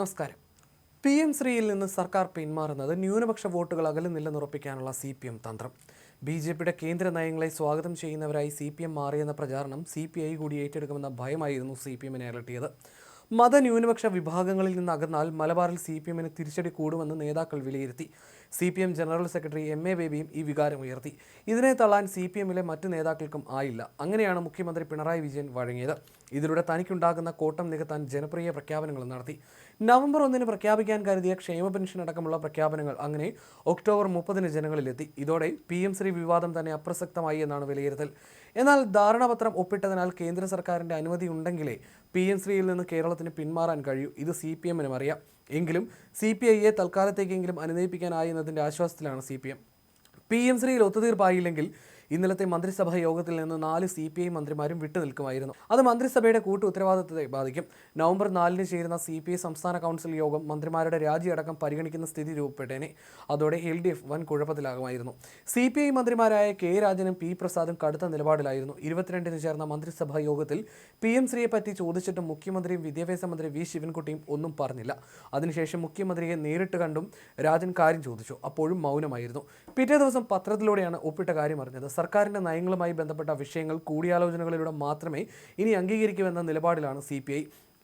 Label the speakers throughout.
Speaker 1: നമസ്കാരം. P M ശ്രീയിൽ നിന്ന് സർക്കാർ പിന്മാറുന്നത് ന്യൂനപക്ഷ വോട്ടുകൾ അകലുന്നില്ലെന്ന് ഉറപ്പിക്കാനുള്ള സി പി എം തന്ത്രം. ബി ജെ പിയുടെ കേന്ദ്ര നയങ്ങളെ സ്വാഗതം ചെയ്യുന്നവരായി സി പി എം മാറിയെന്ന പ്രചാരണം സി പി ഐ കൂടി ഏറ്റെടുക്കുമെന്ന ഭയമായിരുന്നു സി പി എമ്മിനെ അലട്ടിയത്. മതന്യൂനപക്ഷ വിഭാഗങ്ങളിൽ നിന്ന് അകന്നാൽ മലബാറിൽ സി പി എമ്മിന് തിരിച്ചടി കൂടുമെന്ന് നേതാക്കൾ വിലയിരുത്തി. C P M general secretary M A ബേബിയും ഈ വികാരം ഉയർത്തി. ഇതിനെ തള്ളാൻ സി പി എമ്മിലെ മറ്റ് നേതാക്കൾക്കും ആയില്ല. അങ്ങനെയാണ് മുഖ്യമന്ത്രി പിണറായി വിജയൻ വഴങ്ങിയത്. ഇതിലൂടെ തനിക്കുണ്ടാകുന്ന കോട്ടം നികത്താൻ ജനപ്രിയ പ്രഖ്യാപനങ്ങൾ നടത്തി. നവംബർ ഒന്നിന് പ്രഖ്യാപിക്കാൻ കരുതിയ ക്ഷേമ പെൻഷൻ അടക്കമുള്ള പ്രഖ്യാപനങ്ങൾ അങ്ങനെ ഒക്ടോബർ മുപ്പതിന് ജനങ്ങളിലെത്തി. ഇതോടെ പി എം ശ്രീ വിവാദം തന്നെ അപ്രസക്തമായി എന്നാണ് വിലയിരുത്തൽ. എന്നാൽ ധാരണാപത്രം ഒപ്പിട്ടതിനാൽ കേന്ദ്ര സർക്കാരിന്റെ അനുമതി ഉണ്ടെങ്കിലേ പി എം ശ്രീയിൽ നിന്ന് കേരളത്തിന് പിന്മാറാൻ കഴിയൂ. ഇത് സി പി എമ്മിനും അറിയാം. എങ്കിലും സി പി ഐയെ തൽക്കാലത്തേക്കെങ്കിലും അനുനയിപ്പിക്കാനായി എന്നതിന്റെ ആശ്വാസത്തിലാണ് C P M. P M ശ്രീയിൽ ഒത്തുതീർപ്പായില്ലെങ്കിൽ ഇന്നലത്തെ മന്ത്രിസഭാ യോഗത്തിൽ നിന്ന് നാല് സി പി ഐ മന്ത്രിമാരും വിട്ടുനിൽക്കുമായിരുന്നു അത് മന്ത്രിസഭയുടെ കൂട്ടു ഉത്തരവാദിത്തത്തെ ബാധിക്കും. നവംബർ നാലിന് ചേരുന്ന സി പി ഐ സംസ്ഥാന കൗൺസിൽ യോഗം മന്ത്രിമാരുടെ രാജിയടക്കം പരിഗണിക്കുന്ന സ്ഥിതി രൂപപ്പെട്ടേനെ. അതോടെ എൽ ഡി എഫ് വൻ കുഴപ്പത്തിലാകുമായിരുന്നു. സി പി ഐ മന്ത്രിമാരായ കെ രാജനും പി പ്രസാദും കടുത്ത നിലപാടിലായിരുന്നു. ഇരുപത്തിരണ്ടിന് ചേർന്ന മന്ത്രിസഭാ യോഗത്തിൽ പി എം ശ്രീയെ പറ്റി ചോദിച്ചിട്ടും മുഖ്യമന്ത്രിയും വിദ്യാഭ്യാസ മന്ത്രി വി ശിവൻകുട്ടിയും ഒന്നും പറഞ്ഞില്ല. അതിനുശേഷം മുഖ്യമന്ത്രിയെ നേരിട്ട് കണ്ടും രാജൻ കാര്യം ചോദിച്ചു. അപ്പോഴും മൗനമായിരുന്നു. പിറ്റേ ദിവസം പത്രത്തിലൂടെയാണ് ഒപ്പിട്ട കാര്യം അറിഞ്ഞത്. സർക്കാരിന്റെ നയങ്ങളുമായി ബന്ധപ്പെട്ട വിഷയങ്ങൾ കൂടിയാലോചനകളിലൂടെ മാത്രമേ ഇനി അംഗീകരിക്കുമെന്ന നിലപാടിലാണ് സി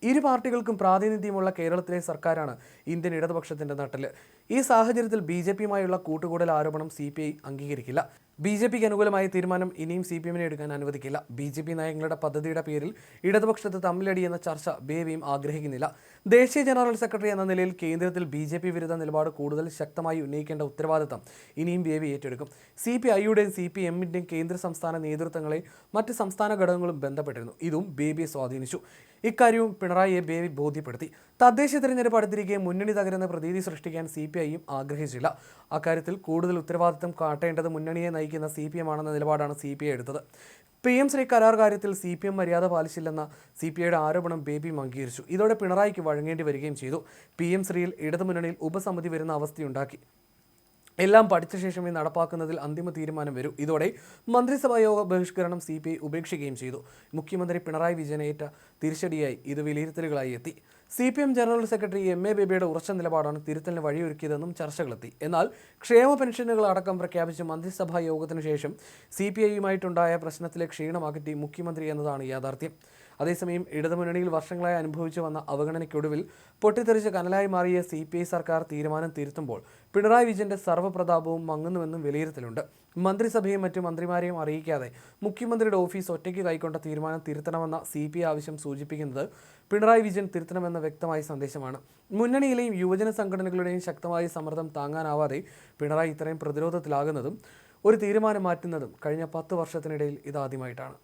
Speaker 1: ഇരു പാർട്ടികൾക്കും പ്രാതിനിധ്യമുള്ള കേരളത്തിലെ സർക്കാരാണ് ഇന്ത്യൻ ഇടതുപക്ഷത്തിന്റെ നട്ടൽ ഈ സാഹചര്യത്തിൽ ബി ജെ പിയുമായുള്ള കൂട്ടുകൂടൽ ആരോപണം സി പി ഐ അംഗീകരിക്കില്ല. ബി ജെ പിക്ക് അനുകൂലമായ തീരുമാനം ഇനിയും സി പി എമ്മിനെ എടുക്കാൻ അനുവദിക്കില്ല. ബി ജെ പി നയങ്ങളുടെ പദ്ധതിയുടെ പേരിൽ ഇടതുപക്ഷത്ത് തമ്മിലടി എന്ന ചർച്ച ബേബിയും ആഗ്രഹിക്കുന്നില്ല. ദേശീയ ജനറൽ സെക്രട്ടറി എന്ന നിലയിൽ കേന്ദ്രത്തിൽ ബി ജെ പി വിരുദ്ധ നിലപാട് കൂടുതൽ ശക്തമായി ഉന്നയിക്കേണ്ട ഉത്തരവാദിത്തം ഇനിയും ബേബി ഏറ്റെടുക്കും. സി പി ഐയുടെയും സി പി എമ്മിന്റെയും കേന്ദ്ര സംസ്ഥാന നേതൃത്വങ്ങളെ മറ്റ് സംസ്ഥാന ഘടകങ്ങളും ബന്ധപ്പെട്ടിരുന്നു. ഇതും ബേബിയെ സ്വാധീനിച്ചു. ഇക്കാര്യവും പിണറായിയെ ബേബി ബോധ്യപ്പെടുത്തി. തദ്ദേശ തെരഞ്ഞെടുപ്പ് അടുത്തിരിക്കെ മുന്നണി തകരുന്ന പ്രതീതി സൃഷ്ടിക്കാൻ സി പി ഐയും ആഗ്രഹിച്ചില്ല. അക്കാര്യത്തിൽ കൂടുതൽ ഉത്തരവാദിത്തം കാട്ടേണ്ടത് മുന്നണിയെ നയിക്കുന്ന സി പി എം ആണെന്ന നിലപാടാണ് സി പി ഐ എടുത്തത്. പി എം ശ്രീ കരാർ കാര്യത്തിൽ സി പി എം മര്യാദ പാലിച്ചില്ലെന്ന സി പി ഐയുടെ ആരോപണം ബേബിയും അംഗീകരിച്ചു ഇതോടെ പിണറായിക്ക് വഴങ്ങേണ്ടി വരികയും ചെയ്തു. പി എം ശ്രീയിൽ ഇടതുമുന്നണിയിൽ ഉപസമിതി വരുന്ന അവസ്ഥയുണ്ടാക്കി. എല്ലാം പഠിച്ച ശേഷമേ നടപ്പാക്കുന്നതിൽ അന്തിമ തീരുമാനം വരൂ. ഇതോടെ മന്ത്രിസഭാ യോഗ ബഹിഷ്കരണം സി പി ഐ ഉപേക്ഷിക്കുകയും ചെയ്തു. മുഖ്യമന്ത്രി പിണറായി വിജയനേറ്റ തിരിച്ചടിയായി. ഇത് വിലയിരുത്തലുകളായി എത്തി. C P M general secretary M A ബേബിയുടെ ഉറച്ച നിലപാടാണ് തിരുത്തലിന് വഴിയൊരുക്കിയതെന്നും ചർച്ചകളെത്തി. എന്നാൽ ക്ഷേമ പെൻഷനുകൾ അടക്കം പ്രഖ്യാപിച്ച മന്ത്രിസഭാ യോഗത്തിനു ശേഷം സി പി ഐയുമായിട്ടുണ്ടായ പ്രശ്നത്തിലെ ക്ഷീണം മുഖ്യമന്ത്രി എന്നതാണ് യാഥാർത്ഥ്യം. അതേസമയം ഇടതുമുന്നണിയിൽ വർഷങ്ങളായി അനുഭവിച്ചു വന്ന അവഗണനയ്ക്കൊടുവിൽ പൊട്ടിത്തെറിച്ച് കനലായി മാറിയ സി പി ഐ സർക്കാർ തീരുമാനം തിരുത്തുമ്പോൾ പിണറായി വിജയന്റെ സർവപ്രതാപവും മങ്ങുന്നുവെന്നും വിലയിരുത്തലുണ്ട്. മന്ത്രിസഭയും മറ്റു മന്ത്രിമാരെയും അറിയിക്കാതെ മുഖ്യമന്ത്രിയുടെ ഓഫീസ് ഒറ്റയ്ക്ക് കൈക്കൊണ്ട തീരുമാനം തിരുത്തണമെന്ന സി പി ആവശ്യം സൂചിപ്പിക്കുന്നത് പിണറായി വിജയൻ തിരുത്തണമെന്ന വ്യക്തമായ സന്ദേശമാണ്. മുന്നണിയിലെയും യുവജന സംഘടനകളുടെയും ശക്തമായ സമ്മർദ്ദം താങ്ങാനാവാതെ പിണറായി ഇത്രയും പ്രതിരോധത്തിലാകുന്നതും ഒരു തീരുമാനം മാറ്റുന്നതും കഴിഞ്ഞ പത്ത് വർഷത്തിനിടയിൽ ഇതാദ്യമായിട്ടാണ്.